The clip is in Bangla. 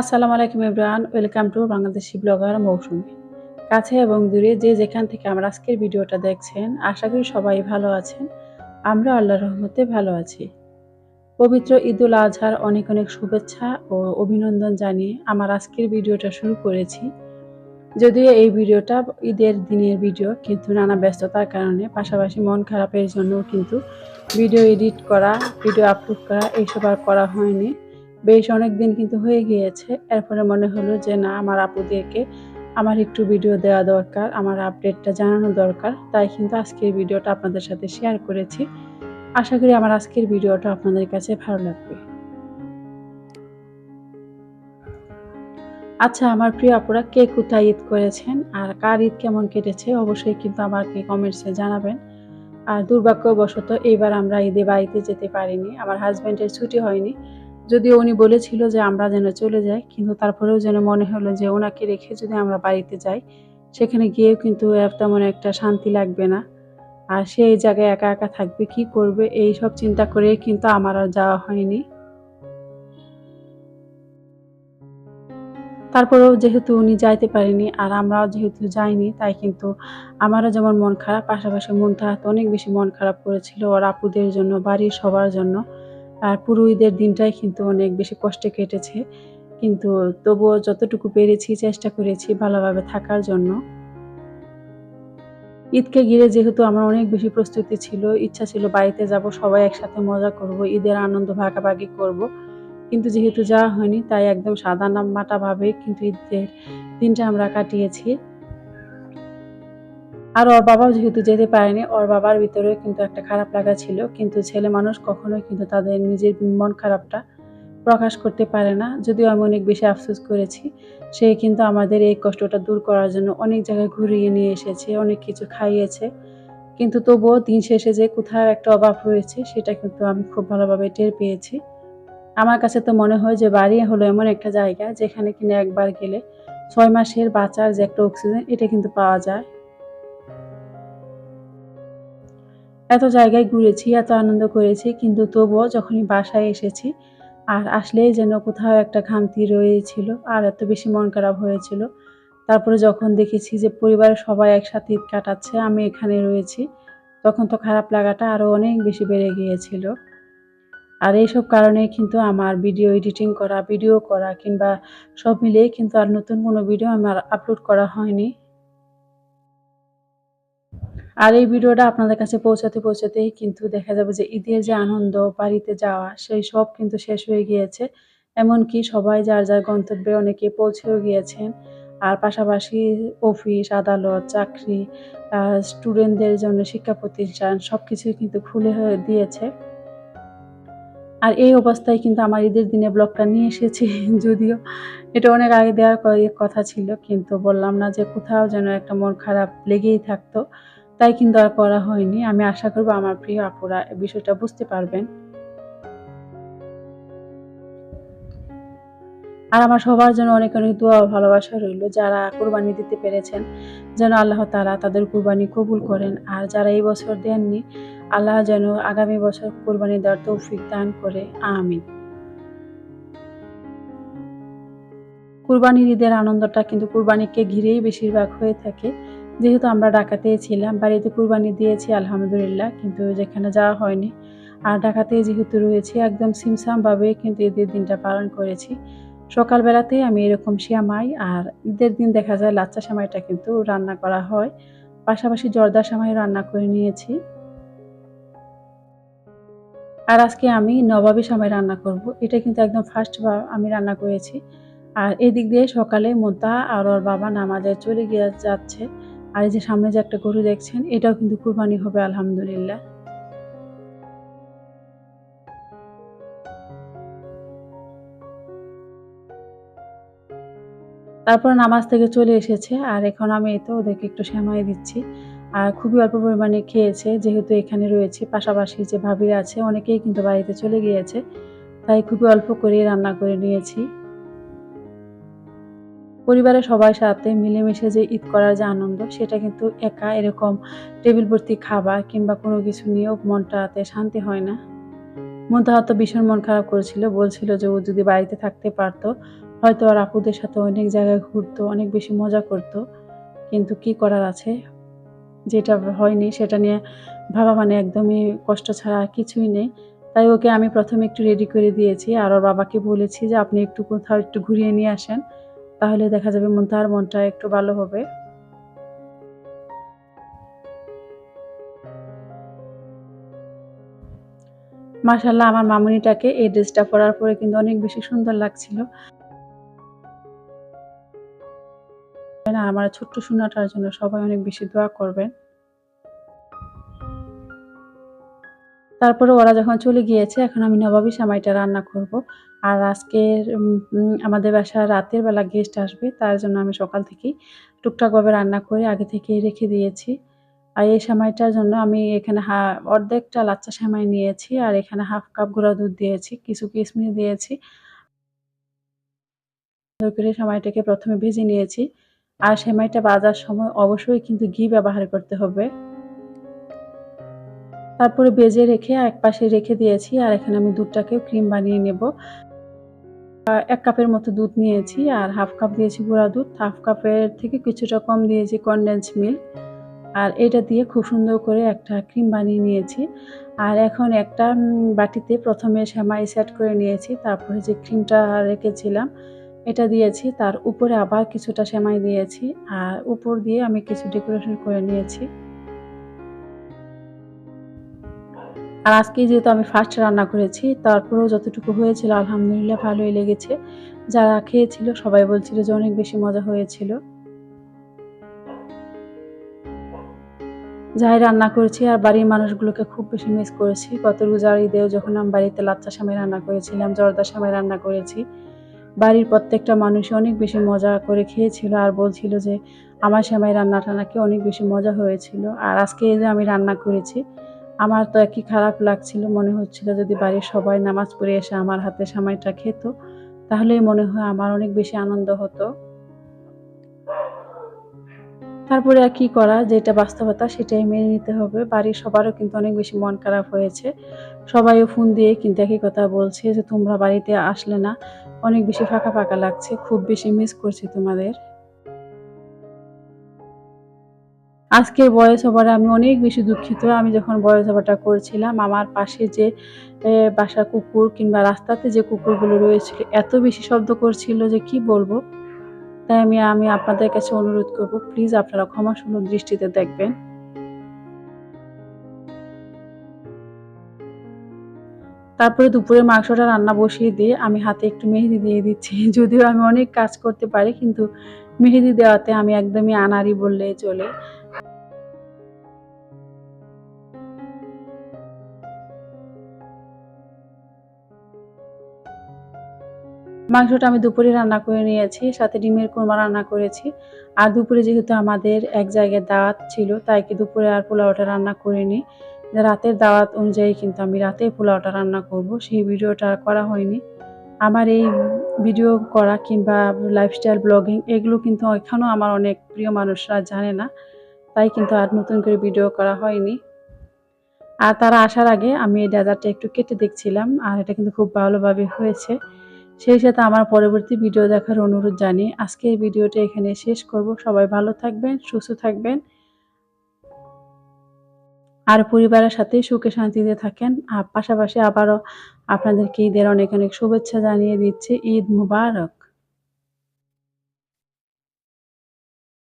আসসালামু আলাইকুম Ibran welcome to Bangladeshi blogger Mousumi. কাছে এবং দূরে যে যেখান থেকে আমরা আজকের ভিডিওটা দেখছেন, আশা করি সবাই ভালো আছেন। আমরা আল্লাহর রহমতে ভালো আছি। পবিত্র ঈদুল আজহার অনেক অনেক শুভেচ্ছা ও অভিনন্দন জানিয়ে আমার আজকের ভিডিওটা শুরু করেছি। যদিও এই ভিডিওটা ঈদের দিনের ভিডিও, কিন্তু নানা ব্যস্ততার কারণে, পাশাপাশি মন খারাপের জন্য কিন্তু ভিডিও এডিট করা, ভিডিও আপলোড করা, এইসব আর করা হয়নি। বেশ অনেক দিন কিন্তু হয়ে গিয়েছে। এরপরে মনে হলো যে, না, আমার আপুদেরকে আমার একটু ভিডিও দেওয়া দরকার, আমার আপডেটটা জানানো দরকার। তাই কিন্তু আজকের ভিডিওটা আপনাদের সাথে শেয়ার করেছি। আশা করি আমার আজকের ভিডিওটা আপনাদের কাছে ভালো লাগবে। আচ্ছা আমার প্রিয় আপুরা, কে কোথায় ঈদ করেছেন আর কার ঈদ কেমন কেটেছে অবশ্যই কিন্তু আমাকে কমেন্টসে জানাবেন। আর দুর্ভাগ্যবশত এইবার আমরা ঈদে বাড়িতে যেতে পারিনি, আমার হাজব্যান্ডের ছুটি হয়নি। যদিও উনি বলেছিল যে আমরা যেন চলে যাই, কিন্তু তারপরেও যেন মনে হলো যে ওনাকে রেখে যদি আমরা বাড়িতে যাই, সেখানে গিয়েও কিন্তু তেমন একটা শান্তি লাগবে না। আর সে এই জায়গায় একা একা থাকবে, কি করবে, এই সব চিন্তা করে কিন্তু আমার আর যাওয়া হয়নি। তারপরেও যেহেতু উনি যাইতে পারেনি আর আমরাও যেহেতু যাইনি, তাই কিন্তু আমারও যেমন মন খারাপ, পাশাপাশি মন তাহাতে অনেক বেশি মন খারাপ করেছিল ওর আপুদের জন্য, বাড়ির সবার জন্য। আর পুরো ঈদের দিনটাই কিন্তু অনেক বেশি কষ্টে কেটেছে। কিন্তু তবুও যতটুকু পেরেছি, চেষ্টা করেছি ভালোভাবে থাকার জন্য। ঈদকে ঘিরে যেহেতু আমার অনেক বেশি প্রস্তুতি ছিল, ইচ্ছা ছিল বাড়িতে যাব, সবাই একসাথে মজা করব, ঈদের আনন্দ ভাগাভাগি করব। কিন্তু যেহেতু যাওয়া হয়নি, তাই একদম সাদা নাম ভাবে কিন্তু ঈদের দিনটা আমরা কাটিয়েছি। আর ওর বাবাও যেহেতু যেতে পারেনি, ওর বাবার ভিতরেও কিন্তু একটা খারাপ লাগা ছিল। কিন্তু ছেলে মানুষ কখনোই কিন্তু তাদের নিজের মন খারাপটা প্রকাশ করতে পারে না। যদিও আমি অনেক বেশি আফসোস করেছি, সে কিন্তু আমাদের এই কষ্টটা দূর করার জন্য অনেক জায়গায় ঘুরিয়ে নিয়ে এসেছে, অনেক কিছু খাইয়েছে। কিন্তু তবুও দিন শেষে যে কোথাও একটা অভাব রয়েছে সেটা কিন্তু আমি খুব ভালোভাবে টের পেয়েছি। আমার কাছে তো মনে হয় যে বাড়ি হলো এমন একটা জায়গা, যেখানে কিনা একবার গেলে ছয় মাসের বাচ্চার যে একটা অক্সিজেন এটা কিন্তু পাওয়া যায়। এত জায়গায় ঘুরেছি, এত আনন্দ করেছি, কিন্তু তবুও যখনই বাসায় এসেছি আর আসলেই যেন কোথাও একটা খামতি রয়েছিল আর এত বেশি মন খারাপ হয়েছিল, তারপরে যখন দেখেছি যে পরিবারের সবাই একসাথে ঈদ কাটাচ্ছে, আমি এখানে রয়েছি, তখন তো খারাপ লাগাটা আরও অনেক বেশি বেড়ে গিয়েছিল। আর এইসব কারণে কিন্তু আমার ভিডিও এডিটিং করা, ভিডিও করা কিংবা সব মিলিয়ে কিন্তু আর নতুন কোনো ভিডিও আমার আপলোড করা হয়নি। আর এই ভিডিওটা আপনাদের কাছে পৌঁছাতে পৌঁছাতেই কিন্তু দেখা যাবে যে ঈদের যে আনন্দ, বাড়িতে যাওয়া, সেই সব কিন্তু শেষ হয়ে গিয়েছে। এমনকি সবাই যার যার গন্তব্যে অনেকে পৌঁছেও গিয়েছেন। আর পাশাপাশি অফিস, আদালত, চাকরি স্টুডেন্টদের জন্য শিক্ষা প্রতিষ্ঠান সব কিছুই কিন্তু খুলে দিয়েছে। আর এই অবস্থায় কিন্তু আমার ঈদের দিনে ব্লগটা নিয়ে এসেছি। যদিও এটা অনেক আগে দেওয়ার কথা ছিল, কিন্তু বললাম না যে কোথাও যেন একটা মন খারাপ লেগেই থাকতো। তাই কিন্তু আর করা হয়নি। আমি আশা করব আমার প্রিয় আপুরা বিষয়টা বুঝতে পারবেন। আর আমার সবার জন্য অনেক অনেক দোয়া ভালোবাসা রইল। যারা কোরবানি দিতে পেরেছেন, যেন আল্লাহ তালা তাদের কোরবানি কবুল করেন। আর যারা এই বছর দেননি, আল্লাহ যেন আগামী বছর কোরবানি দেওয়ার তৌফিক দান করে। আমিন। কুরবানির ঈদের আনন্দটা কিন্তু কুরবানিকে ঘিরেই বেশিরভাগ হয়ে থাকে। যেহেতু আমরা ঢাকাতেই ছিলাম, বাড়িতে কুরবানি দিয়েছি, আলহামদুলিল্লাহ, কিন্তু যেখানে যাওয়া হয়নি। আর ঢাকাতেই যেহেতু রয়েছে, একদম সিমসামভাবে কিন্তু ঈদের দিনটা পালন করেছি। সকালবেলাতেই আমি এরকম শ্যামাই আর ঈদের দিন দেখা যায় লাচ্চা সামাইটা কিন্তু রান্না করা হয়। পাশাপাশি জর্দা সামাই রান্না করে নিয়েছি। আর আজকে আমি নবাবী সময় রান্না করব। এটা কিন্তু একদম ফার্স্ট আমি রান্না করেছি। আর এদিক দিয়ে সকালে মোতা আর ওর বাবা নামাজে চলে গিয়ে যাচ্ছে। আর এই যে সামনে যে একটা গরু দেখছেন, এটাও কিন্তু কুরবানি হবে, আলহামদুলিল্লাহ। তারপর নামাজ থেকে চলে এসেছে, আর এখন আমি তো ওদেরকে একটু সেমাই দিচ্ছি। আর খুবই অল্প পরিমাণে খেয়েছে, যেহেতু এখানে রয়েছে, পাশাপাশি যে ভাবিরা আছে, অনেকেই কিন্তু বাড়িতে চলে গিয়েছে, তাই খুবই অল্প করে রান্না করে নিয়েছি। পরিবারের সবার সাথে মিলেমিশে যে ঈদ করার যে আনন্দ, সেটা কিন্তু একা এরকম টেবিল ভর্তি খাবার কিংবা কোনো কিছু নিয়েও মনটাতে শান্তি হয় না। মনটা হয়তো ভীষণ মন খারাপ করেছিল, বলছিল যে ও যদি বাড়িতে থাকতে পারতো, হয়তো আর আপুদের সাথে অনেক জায়গায় ঘুরতো, অনেক বেশি মজা করতো। কিন্তু কি করার আছে? যেটা হয়নি, সেটা নিয়ে ভাবা মানে একদমই কষ্ট ছাড়া কিছুই নেই। তাই ওকে আমি প্রথমে একটু রেডি করে দিয়েছি, আর ওর বাবাকে বলেছি যে আপনি একটু কোথাও একটু ঘুরিয়ে নিয়ে আসেন। তাহলে দেখা যাবে তার মনটা একটু ভালো হবে। মাশাল্লাহ আমার মামুনিটাকে এই ড্রেসটা পরার পরে কিন্তু অনেক বেশি সুন্দর লাগছিল। আমার ছোট্ট সুনাটার জন্য সবাই অনেক বেশি দোয়া করবেন। তারপরে ওরা যখন চলে গিয়েছে, এখন আমি নবাবী সামাইটা রান্না করব। আর আজকের আমাদের বাসায় রাতের বেলা গেস্ট আসবে, তার জন্য আমি সকাল থেকেই টুকটাকভাবে রান্না করে আগে থেকে রেখে দিয়েছি। আর এই সেমাইটার জন্য আমি এখানে হা, অর্ধেকটা লাচ্চা সেমাই নিয়েছি, আর এখানে হাফ কাপ গুঁড়া দুধ দিয়েছি, কিছু কিশমিশ দিয়েছি। করে সেমাইটাকে প্রথমে ভেজে নিয়েছি। আর সেমাইটা বাজার সময় অবশ্যই কিন্তু ঘি ব্যবহার করতে হবে। তারপরে বেজে রেখে এক পাশে রেখে দিয়েছি, আর এখানে আমি দুধটাকেও ক্রিম বানিয়ে নেব। এক কাপের মতো দুধ নিয়েছি, আর হাফ কাপ দিয়েছি গুঁড়া দুধ। হাফ কাপের থেকে কিছুটা কম দিয়েছি কনডেন্স মিল্ক আর এটা দিয়ে খুব সুন্দর করে একটা ক্রিম বানিয়ে নিয়েছি। আর এখন একটা বাটিতে প্রথমে সেমাই সেট করে নিয়েছি, তারপরে যে ক্রিমটা রেখেছিলাম, এটা দিয়েছি। তার উপরে আবার কিছুটা সেমাই দিয়েছি, আর উপর দিয়ে আমি কিছু ডেকোরেশন করে নিয়েছি। আর আজকে যেহেতু আমি ফার্স্ট রান্না করেছি, তারপরেও যতটুকু হয়েছিল আলহামদুলিল্লাহ ভালোই লেগেছে। যারা খেয়েছিল সবাই বলছিল যে অনেক বেশি মজা হয়েছিল। যাই রান্না করেছি, আর বাড়ির মানুষগুলোকে খুব বেশি মিস করেছি। গত রোজার ঈদেও যখন আমি বাড়িতে লাচ্চা সামাই রান্না করেছিলাম, জর্দা সামাই রান্না করেছি, বাড়ির প্রত্যেকটা মানুষ অনেক বেশি মজা করে খেয়েছিল আর বলছিল যে আমার সেমাই রান্নাটা নাকি অনেক বেশি মজা হয়েছিল। আর আজকে এই যে আমি রান্না করেছি আমার তো একই খারাপ লাগছিল, মনে হচ্ছিল যদি বাড়ির সবাই নামাজ পড়ে এসে আমার হাতে সামাইটা খেত, তাহলেই মনে হয় আমার অনেক বেশি আনন্দ হতো। তারপরে আর কি করা, যেটা বাস্তবতা সেটাই মেনে নিতে হবে। বাড়ির সবারও কিন্তু অনেক বেশি মন খারাপ হয়েছে। সবাইও ফোন দিয়ে কিন্তু একই কথা বলছে যে, তোমরা বাড়িতে আসলে না, অনেক বেশি ফাঁকা ফাঁকা লাগছে, খুব বেশি মিস করছি তোমাদের। আজকের বয়স ওভারে আমি অনেক বেশি দুঃখিত। আমি যখন বয়স ওভারটা করছিলাম, আমার পাশে যে বাসা কুকুর কিংবা রাস্তাতে যে কুকুরগুলো রয়েছিল, এত বেশি শব্দ করছিল যে কি বলব? তাই আমি আমি আপনাদের কাছে অনুরোধ করব, প্লিজ আপনারা ক্ষমাসুন্দর দৃষ্টিতে দেখবেন। তারপরে দুপুরে মাংসটা রান্না বসিয়ে দিয়ে আমি হাতে একটু মেহেদি দিয়ে দিচ্ছি। যদিও আমি অনেক কাজ করতে পারি, কিন্তু মেহেদি দেওয়াতে আমি একদমই আনারি বললে চলে। মাংসটা আমি দুপুরে রান্না করে নিয়েছি, সাথে ডিমের কোরমা রান্না করেছি। আর দুপুরে যেহেতু আমাদের এক জায়গায় দাওয়াত ছিল, তাই কি দুপুরে আর পোলাওটা রান্না করিনি। রাতের দাওয়াত অনুযায়ী কিন্তু আমি রাতে পোলাওটা রান্না করব, সেই ভিডিওটা আর করা হয়নি। আমার এই ভিডিও করা কিংবা লাইফস্টাইল ব্লগিং এগুলো কিন্তু এখানেও আমার অনেক প্রিয় মানুষরা জানে না, তাই কিন্তু আর নতুন করে ভিডিও করা হয়নি। আর তারা আসার আগে আমি এই ডেজার্টটা একটু কেটে দেখছিলাম, আর এটা কিন্তু খুব ভালোভাবে হয়েছে। সেই সাথে আমার পরবর্তী ভিডিও দেখার অনুরোধ জানিয়ে আজকে এই ভিডিওটা এখানে শেষ করব। সবাই ভালো থাকবেন, সুস্থ থাকবেন। আর পরিবারের সাথেই সুখে শান্তিতে থাকেন। আর পাশাপাশি আবারও আপনাদেরকে ঈদের অনেক অনেক শুভেচ্ছা জানিয়ে দিচ্ছি। ঈদ মুবারক।